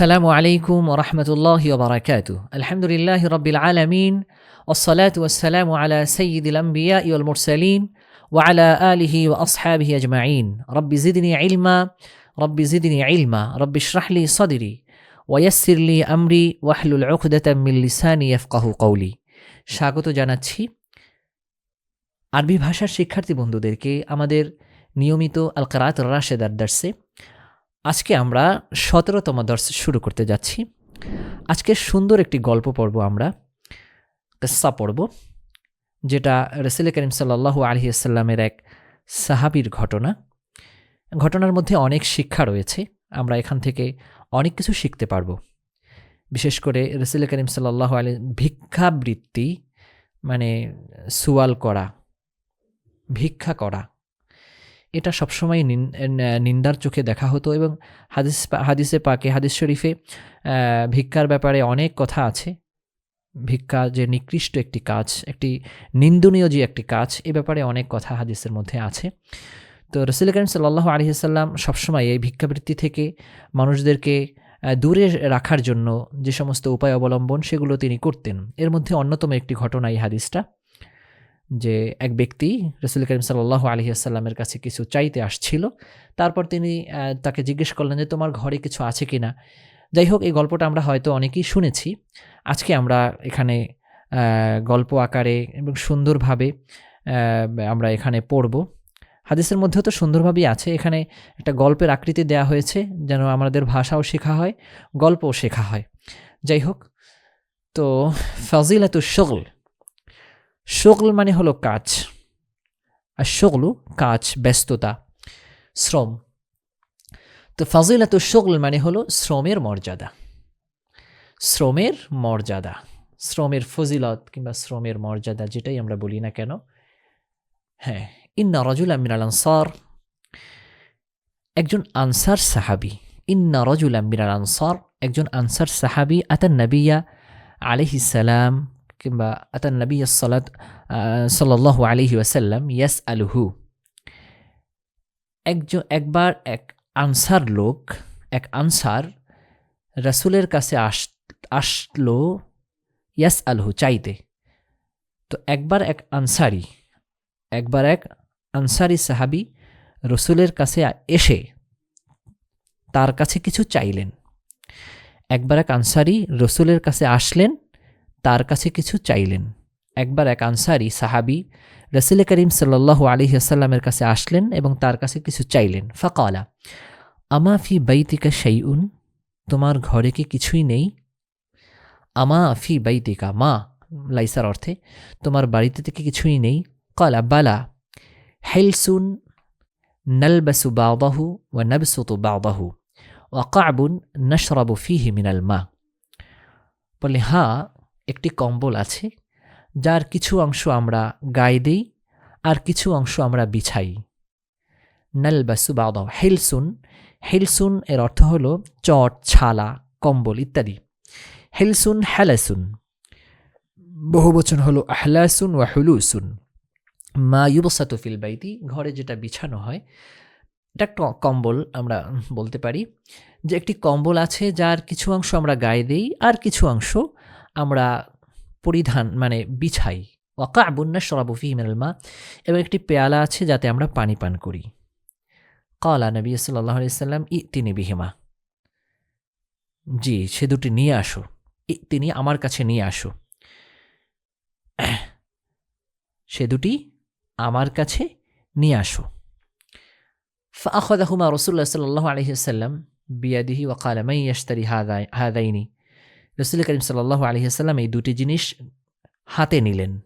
আসসালামু আলাইকুম ওরহমতুল্লাহ বারাকাত আলহামদুলিল্লাহ রবিল আলমিন ওসলাত ওসালাম আলা সঈদুল আম্বিয়া ইউল মুরসালিন ওয়ালা আলিহি ও আসহাবিহি আজমাইন রব্বি জিদিনী ইলমা রব্বি জিদিনী ইলমা রব্বি শরাহলি সদিরি ওয়াসিরলি আমরি ওয়াহলুল ওখদাতামিল্লিসানি ইয়ফকাহু কৌলি স্বাগত জানাচ্ছি আরবি ভাষার শিক্ষার্থী বন্ধুদেরকে, আমাদের নিয়মিত আল কারাত রাশেদার দার্সে আজকে আমরা সতেরোতম দর্শ শুরু করতে যাচ্ছি। আজকে সুন্দর একটি গল্প পড়ব আমরা, কিস্সা পড়ব, যেটা রসুল করিম সাল্লাহ আলহিসাল্লামের এক সাহাবির ঘটনা। ঘটনার মধ্যে অনেক শিক্ষা রয়েছে, আমরা এখান থেকে অনেক কিছু শিখতে পারব। বিশেষ করে রসুল করিম সাল্লাহ আলী ভিক্ষাবৃত্তি মানে সুয়াল করা, ভিক্ষা করা এটা সবসময় নিন- নিন্দার চোখে দেখা হতো এবং হাদিস হাদিসে পাকে, হাদিস শরীফে ভিক্ষার ব্যাপারে অনেক কথা আছে। ভিক্ষা যে নিকৃষ্ট একটি কাজ, একটি নিন্দনীয় যে একটি কাজ, এ ব্যাপারে অনেক কথা হাদিসের মধ্যে আছে। তো রসুল করিম সাল্লাহ আলহিসাল্লাম সবসময় এই ভিক্ষাবৃত্তি থেকে মানুষদেরকে দূরে রাখার জন্য যে সমস্ত উপায় অবলম্বন, সেগুলো তিনি করতেন। এর মধ্যে অন্যতম একটি ঘটনা এই হাদিসটা। যে এক ব্যক্তি রসুল করিম সাল্লাহ আলহিহাসাল্লামের কাছে কিছু চাইতে আসছিল। তারপর তিনি তাকে জিজ্ঞেস করলেন যে, তোমার ঘরে কিছু আছে কি না যাই হোক, এই গল্পটা আমরা হয়তো অনেকেই শুনেছি। আজকে আমরা এখানে গল্প আকারে এবং সুন্দরভাবে আমরা এখানে পড়ব। হাদিসের মধ্যেও তো সুন্দরভাবেই আছে। এখানে একটা গল্পের আকৃতি দেয়া হয়েছে, যেন আমাদের ভাষাও শেখা হয়, গল্পও শেখা হয়। যাই হোক, তো ফাজিলাতু শগল শগল মানে হলো কাজ, আর শগলু কাজ, ব্যস্ততা, শ্রম। তো ফাজিলাতু শগল মানে হলো শ্রমের মর্যাদা। শ্রমের মর্যাদা, শ্রমের ফজিলত কিংবা শ্রমের মর্যাদা যেটাই আমরা বলি না কেন হ্যাঁ ইন্না রজুল আমিনাল আনসার, একজন আনসার সাহাবি, ইন্না রজুল আমিনাল আনসার, একজন আনসার সাহাবি আতান নবিয়া আলহিসাল্লাম কিংবা আতান নবী সালাত সাল্লাহ আলহি ওয়াসাল্লাম ইয়াস আলহু একজন, একবার এক আনসার লোক, এক আনসার রাসুলের কাছে আস, আসলো ইয়াস আলহু চাইতে। তো একবার এক আনসারি, একবার এক আনসারি সাহাবি রসুলের কাছে এসে তার কাছে কিছু চাইলেন। একবার এক আনসারি রসুলের কাছে আসলেন তার কাছে কিছু চাইলেন। একবার এক আনসারি সাহাবি রসিল করিম সাল্লাহ আলহি আসাল্লামের কাছে আসলেন এবং তার কাছে কিছু চাইলেন। ফকালা, আমা ফি বাইতিকা শাইউন? তোমার ঘরে কি কিছুই নেই? আমা ফি বৈতিকা মা, লাইসার অর্থে, তোমার বাড়িতে থেকে কিছুই নেই? কলা, বালা, হেলসুন নলবাসু বাবাহু ও নবসুতু বাবাহু ও কাবুন নশরাবু ফিহি মিনাল মা। বলে হা হ্যাঁ, একটি কম্বল আছে, যার কিছু অংশ আমরা গায়ে দিই আর কিছু অংশ আমরা বিছাই। নালবাসু বাদাও হেলসুন হেলসুন এর অর্থ হল চট, ছালা, কম্বল ইত্যাদি। হেলসুন হ্যালাসুন বহুবচন হলো আহলাসুন ওয়া হুলুসুন। মা ইউবসাতু ফিল বাইতি, ঘরে যেটা বিছানো হয়, এটা একটা কম্বল আমরা বলতে পারি যে একটি কম্বল আছে যার কিছু অংশ আমরা গায়ে দিই আর কিছু অংশ আমরা পরিধান মানে বিছাই। ওয়াকা আবুন্না সরাবফি মা। এবং একটি পেয়ালা আছে যাতে আমরা পানি পান করি। কলা নবী সাল্লাহ আলাইসাল্লাম ই তিনি বিহিমা জি, সে দুটি নিয়ে আসো। ই তিনি আমার কাছে নিয়ে আসো। সে দুটি আমার কাছে নিয়ে আসো। ফাহুমা রসুল্লাহ সাল্লাহ আলহিসাল্লাম বিয়াদিহি ওয়াকালামাই ইয়াস্তারি হাদাই হাদাইনি রসুল করিম সাল্লাহ আলহিহাল্লাম এই দুটি জিনিস হাতে নিলেন।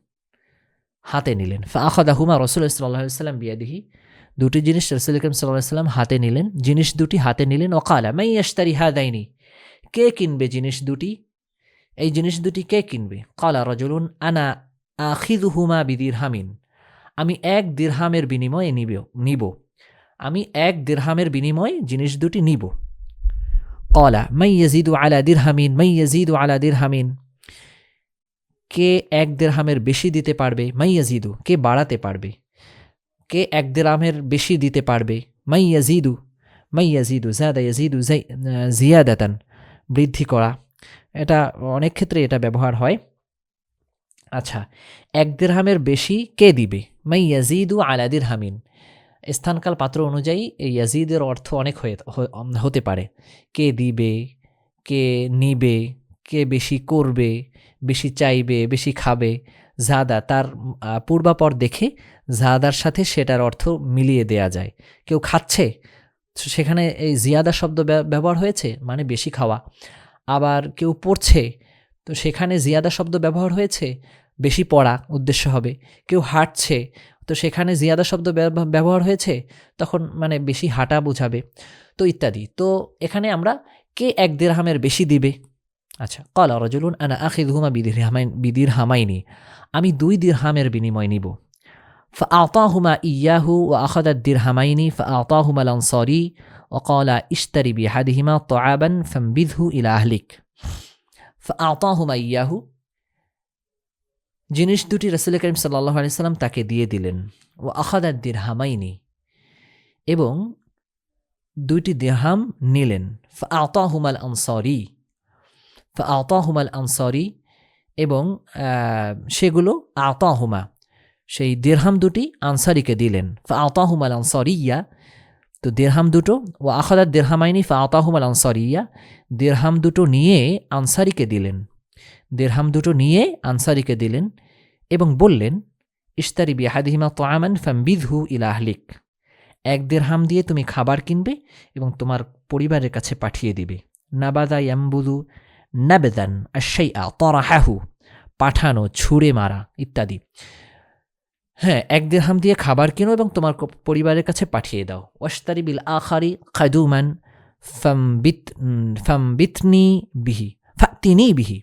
হাতে নিলেন। ফাখাদাহুমা রসুল সাল্লাহ সাল্লাম বিয়াদিহি। দুটি জিনিস রসুল করিম সাল্লাহ সাল্লাম হাতে নিলেন। জিনিস দুটি হাতে নিলেন। ওকালা মাই হা হাদাইনি? কে কিনবে জিনিস দুটি? এই জিনিস দুটি কে কিনবে? কালা রজলুন, আনা আখিদুহুমা বিদির হামিন আমি এক দিরহামের বিনিময়ে নিব নিব। আমি এক দিরহামের বিনিময়ে জিনিস দুটি নিব। কলা মাই ইয়াজিদু আলা দিরহামিন মাই ইয়াজিদু আলা দিরহামিন কে এক দিরহামের বেশি দিতে পারবে? মাই ইয়াজিদু কে বাড়াতে পারবে? কে এক দিরহামের বেশি দিতে পারবে? মাই ইয়াজিদু মাই ইয়াজিদু জাদা ইয়াজিদু জিয়াদাতান বৃদ্ধি করা। এটা অনেক ক্ষেত্রে এটা ব্যবহার হয়। আচ্ছা এক দেড়হামের বেশি কে দিবে? মাই ইয়াজিদু আলাদির হামিন স্থানকাল পাত্র অনুযায়ী এই ইয়াজিদের অর্থ অনেক হয়ে হতে পারে। কে দিবে, কে নিবে, কে বেশি করবে, বেশি চাইবে, বেশি খাবে জাদা তার পূর্বাপর দেখে জাদার সাথে সেটার অর্থ মিলিয়ে দেয়া যায়। কেউ খাচ্ছে সেখানে এই জিয়াদা শব্দ ব্যবহার হয়েছে মানে বেশি খাওয়া। আবার কেউ পড়ছে, তো সেখানে জিয়াদা শব্দ ব্যবহার হয়েছে বেশি পড়া উদ্দেশ্য হবে। কেউ হাঁটছে, তো সেখানে জিয়াদা শব্দ ব্যবহার হয়েছে, তখন মানে বেশি হাঁটা বোঝাবে। তো ইত্যাদি। তো এখানে আমরা কে এক দেড়হামের বেশি দিবে? আচ্ছা কল রজলুন আনা আখি হুমা বিদির হামাই বিদির হামাইনি আমি দুই দিরহামের বিনিময় নিব। ফা আতা হুমা ইয়াহু ও আখদার দির হামাইনি ফা আতা হুমা লনসরি ও কলা ইস্তারি বিহাদিহিমা তো আবান ফম্বিধু ইলা আহলিক। ফা আতা হুমা ইয়াহু জিনিস দুটি রসুল করিম সাল্লাহ আলাইসাল্লাম তাকে দিয়ে দিলেন। ও আখাদার দিরহামাইনি এবং দুইটি দিরহাম নিলেন। আতাহুমাল আনসরি আতাহুমাল আনসরি এবং সেগুলো আতাহুমা, সেই দিরহাম দুটি আনসারিকে দিলেন। আতাহুমাল আনসরিয়া, তো দিরহাম দুটো ও আখাদার দিরহামাইনি আতাহুমাল আনসরিয়া, দিরহাম দুটো নিয়ে আনসারিকে দিলেন। দিরহাম দুটো নিয়ে আনসারিকে দিলেন এবং বললেন ইস্তারি বিহাদিহিমা তোয়ামান ফাম্বিধহু ইলাহলিক এক দেড়হাম দিয়ে তুমি খাবার কিনবে এবং তোমার পরিবারের কাছে পাঠিয়ে দিবে। নাবাদা ইয়াম্বুদু নাবেদান আশাই আ তরাহাহু, পাঠানো, ছুঁড়ে মারা, ইত্যাদি। হ্যাঁ এক দেড়হাম দিয়ে খাবার কিনো এবং তোমার পরিবারের কাছে পাঠিয়ে দাও। ওয়াস্তারি বিল আখারি খাদুমান ফাম্বিত ফাম্বিতনি বিহি, ফাতিনি বিহি।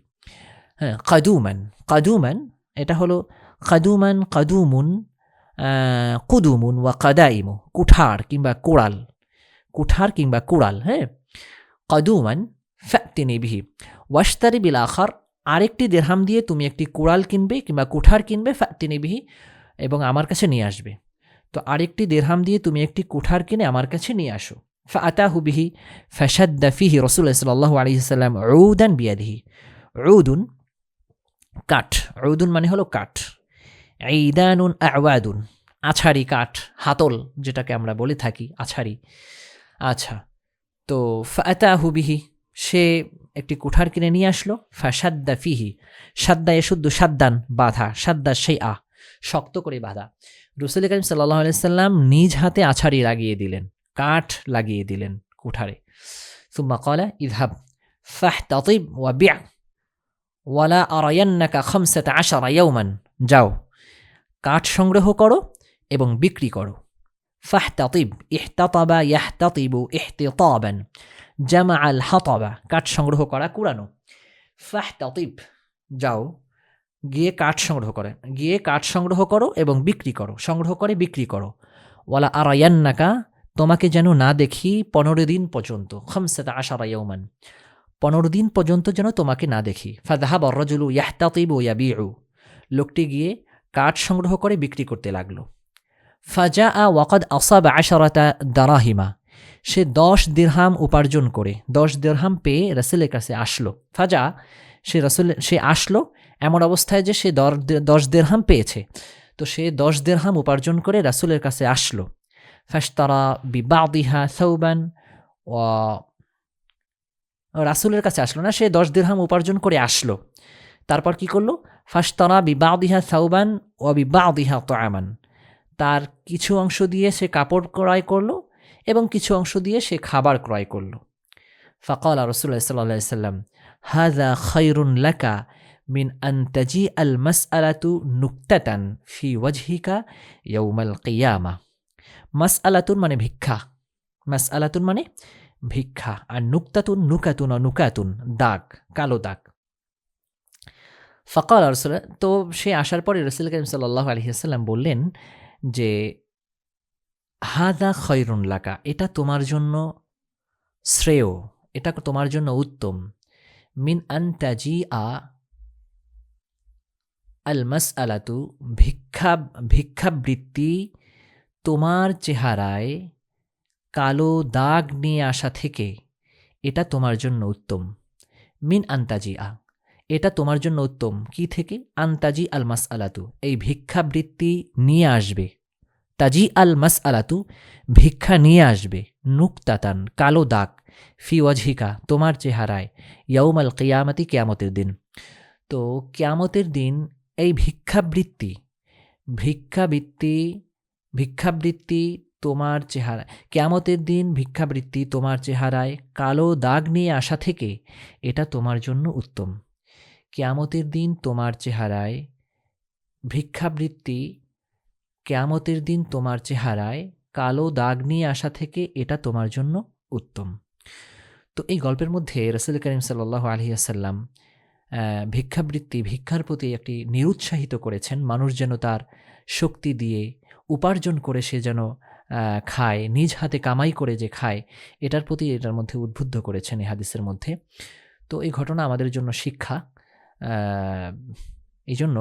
হ্যাঁ কাদুমান কাদুমান, এটা হলো কাদুমান, কাদুমুন কুদুমুন ওয়া কাদাইমু, কুঠার কিংবা কোড়াল, কুঠার কিংবা কুড়াল হ্যাঁ? কাদুমান ফ্যাক্তিনি বিহি ওয়াস্তারি বিল আখার, আরেকটি দেড়হাম দিয়ে তুমি একটি কুড়াল কিনবে কিংবা কুঠার কিনবে ফ্যাক্তিনি বিহি এবং আমার কাছে নিয়ে আসবে। তো আরেকটি দেড়হাম দিয়ে তুমি একটি কুঠার কিনে আমার কাছে নিয়ে আসো। ফাতাহু বিহি ফাসাদ্দা ফিহি রসুল সাল্লাহ আলহিসাল্লাম রৌদান বিয়াদিহি। রৌদুন কাঠ। রৌদুন মানে হলো কাঠ। ঈদানুন আওয়াদুন। আছাড়ি কাঠ, হাতল যেটাকে আমরা বলে থাকি, আছাড়ি। আচ্ছা তো ফাতাহু বিহি, সে একটি কুঠার কিনে নিয়ে আসলো, ফাসাদ্দা ফিহি। সাদ্দা এ শুদ্ধ সাদ্দান, বাধা, সাদ্দা সেই আ শক্ত করে বাধা। রসুল করিম সাল্লাহ আলাইসাল্লাম নিজ হাতে আছাড়ি লাগিয়ে দিলেন, কাঠ লাগিয়ে দিলেন কুঠারে। সুম্মা কলা ইধাব ফাহ তাতিব ওয়া বিয়া। ওয়ালা আরায়ান্নাকা খামসাত আশারা ইয়াউমান। যাও, কাঠ সংগ্রহ করো এবং বিক্রি করো। ফাহ তাতিব ইহতাতাবা ইয়াহতাতিবু ইহতিতাবান। জামা আল হাতাবা, কাঠ সংগ্রহ করা কুড়ানো ফাহ তাতিব যাও, গিয়ে কাঠ সংগ্রহ করে, গিয়ে কাঠ সংগ্রহ করো এবং বিক্রি করো, সংগ্রহ করে বিক্রি করো। ওয়ালা আরায়ান্নাকা, তোমাকে যেন না দেখি পনেরো দিন পর্যন্ত। খামসাত আশারা ইয়াউমান। পনেরো দিন পর্যন্ত যেন তোমাকে না দেখি। ফাদাহা বর্রজুলু ইয়াহতাতিবু ইয়াবিউ। লোকটি গিয়ে কাঠ সংগ্রহ করে বিক্রি করতে লাগল। ফাজা আ ওয়াকাদ আসাব আশারাতা দারাহিমা। সে দশ দিরহাম উপার্জন করে, দশ দিরহাম পেয়ে রাসুলের কাছে আসলো। ফাজা, সে রাসুল, সে আসলো এমন অবস্থায় যে সে দশ দেড়হাম পেয়েছে। তো সে দশ দেড়হাম উপার্জন করে রাসুলের কাছে আসলো। ফাস্তারা বিবাদিহা সৌবান রাসুলের কাছে আসলো না, সে দশ দিরহাম উপার্জন করে আসলো। তারপর কি করল? ফাস্তারা বিবাদিহা সাউবান ও বিবাদিহা তোয়ামান তার কিছু অংশ দিয়ে সে কাপড় ক্রয় করল এবং কিছু অংশ দিয়ে সে খাবার ক্রয় করল। ফকাল রসুল্লাহ সাল্লাহ সাল্লাম হাজা খৈরুন লাকা মিন আন্তাজি আল মাস আলাতু নুক্তাতান ফি ওয়াজহিকা ইয়ৌমাল কিয়ামা। মাস আলাতুন মানে ভিক্ষা। মাস আলাতুন মানে ভিক্ষা, আর নুক্তাতুন নুকাতুন নুকাতুন দাগ, কালো দাগ। ফকাল রসুল, তো সে আসার পরে রসুল করিম সাল্লাহ আলহিহাল্লাম বললেন যে, হাদা খৈরুন লাকা, এটা তোমার জন্য শ্রেয়, এটা তোমার জন্য উত্তম। মিন আন্তাজি আ আল মাস আলাতু ভিক্ষা, ভিক্ষাবৃত্তি তোমার চেহারায় কালো দাগ নিয়ে আসা থেকে এটা তোমার জন্য উত্তম। মিন আন্তাজি আ এটা তোমার জন্য উত্তম। কি থেকে? আন্তাজি আল মাস আলাতু এই ভিক্ষাবৃত্তি নিয়ে আসবে। তাজি আল মাস আলাতু ভিক্ষা নিয়ে আসবে। নুকতাতান, কালো দাগ। ফি ওয়াজহিকা, তোমার চেহারায়। ইয়ৌম আল কিয়ামতি, কেয়ামতের দিন। তো কেয়ামতের দিন এই ভিক্ষাবৃত্তি ভিক্ষাবৃত্তি ভিক্ষাবৃত্তি তোমার চেহারা কেয়ামতের দিন ভিক্ষাবৃত্তি তোমার চেহারায়, কালো দাগ নিয়ে আসা থেকে এটা তোমার জন্য উত্তম। কেয়ামতের দিন তোমার চেহারায় ভিক্ষাবৃত্তি, কেয়ামতের দিন তোমার চেহারায় কালো দাগ নিয়ে আসা থেকে এটা তোমার জন্য উত্তম। তো এই গল্পের মধ্যে রসুল করিম সাল্লাহ আলহিয়াসাল্লাম ভিক্ষাবৃত্তি ভিক্ষার প্রতি একটি নিরুৎসাহিত করেছেন। মানুষ যেন তার শক্তি দিয়ে উপার্জন করে সে যেন খায়, নিজ হাতে কামাই করে যে খায়, এটার প্রতি এটার মধ্যে উদ্বুদ্ধ করেছেন এই হাদিসের মধ্যে। তো এই ঘটনা আমাদের জন্য শিক্ষা। এই জন্য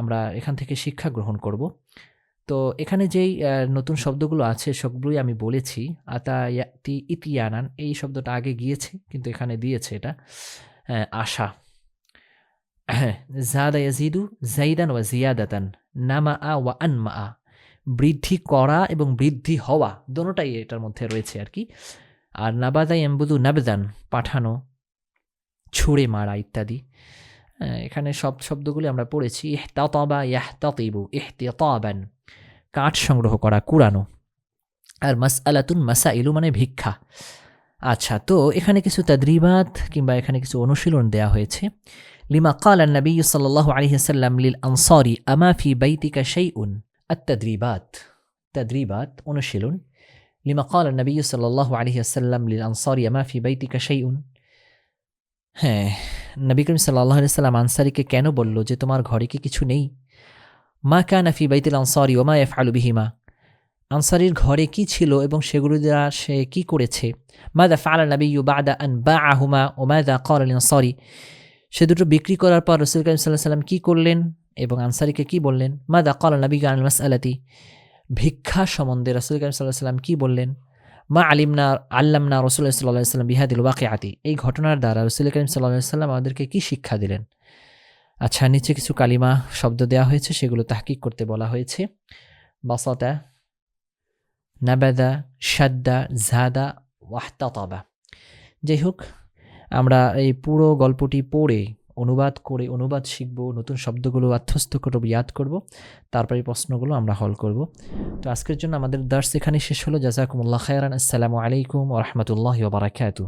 আমরা এখান থেকে শিক্ষা গ্রহণ করব। তো এখানে যেই নতুন শব্দগুলো আছে, সবগুলোই আমি বলেছি। আতা ইয়াতি ইতিয়ানান এই শব্দটা আগে গিয়েছে, কিন্তু এখানে দিয়েছে এটা। আশা। হ্যাঁ জাদা ইয়াজিদু জাইদান ওয়া জিয়াদাতান, নামা আ ওয়া আনমা আ। বৃদ্ধি করা এবং বৃদ্ধি হওয়া দোনোটাই এটার মধ্যে রয়েছে আর কি। আর নাবাদাই এম্বুদু নাবেদান, পাঠানো, ছুঁড়ে মারা ইত্যাদি। এখানে সব শব্দগুলি আমরা পড়েছি, ইহতাতবা ইহতাতিবু ইহতিয়াতাবান, কাঠ সংগ্রহ করা, কুড়ানো। আর মাস আলাতুন মাসা ইলু মানে ভিক্ষা। আচ্ছা তো এখানে কিছু তাদরিবাত কিংবা এখানে কিছু অনুশীলন দেয়া হয়েছে। লিমা কাল নবী সাল্লাহ আলহিসাল্লাম লিল আনসারি, আমা ফি বাইতিকা শাইউন? আত্মাদ্রিবাত তাদ্রিবাত অনুশীলন. লিমা কল নবী সাল্লাহ আলহিহাসাল্লাম লিল আনসারি আমাফি বাইতিকা সেইউন হ্যাঁ নবী করিম সাল্লাহ সাল্লাম আনসারিকে কেন বলল যে তোমার ঘরে কি কিছু নেই? মা কানাফি বাইতিল আনসারি মা এফ আলু বিহিমা। আনসারির ঘরে কি ছিল এবং সেগুলো দ্বারা সে কি করেছে? মাদা ফালা নবী ইউ বাদা আন বা আহুমা ওমায়দা কল আলী আনসারি? সে দুটো বিক্রি করার পর রসুল করিম সাল্লাহ সাল্লাম কী করলেন? এবং আনসারিকে কি বললেন? মাদা কল নবী গান মাস আলাতি ভিক্ষা সম্বন্ধে রসুল করিম সাল্লাহ সাল্লাম কী বললেন? মা আলিমনা, আল্লামনা রসুল্লাহ সাল্লাহ সাল্লাম বিহাদিল ওয়াকে আতি এই ঘটনার দ্বারা রসুল করিম সাল্লাহ সাল্লাম আমাদেরকে কি শিক্ষা দিলেন? আচ্ছা নিচে কিছু কালিমা, শব্দ দেওয়া হয়েছে, সেগুলো তাহকিক করতে বলা হয়েছে। বাসাতা, নাবাদা সাদ্দা জাদা, ওয়াহতাতাবা। যাই হোক আমরা এই পুরো গল্পটি পড়ে অনুবাদ করে অনুবাদ শিখব, নতুন শব্দগুলো আত্মস্থ করব, ইয়াদ করব, তারপরে প্রশ্নগুলো আমরা হল করব। তো আজকের জন্য আমাদের দার্স এখানে শেষ হলো। জাজাকুমুল্লাহ খায়রান। আসসালামু আলাইকুম ও রহমতুল্লাহ বারাকাতু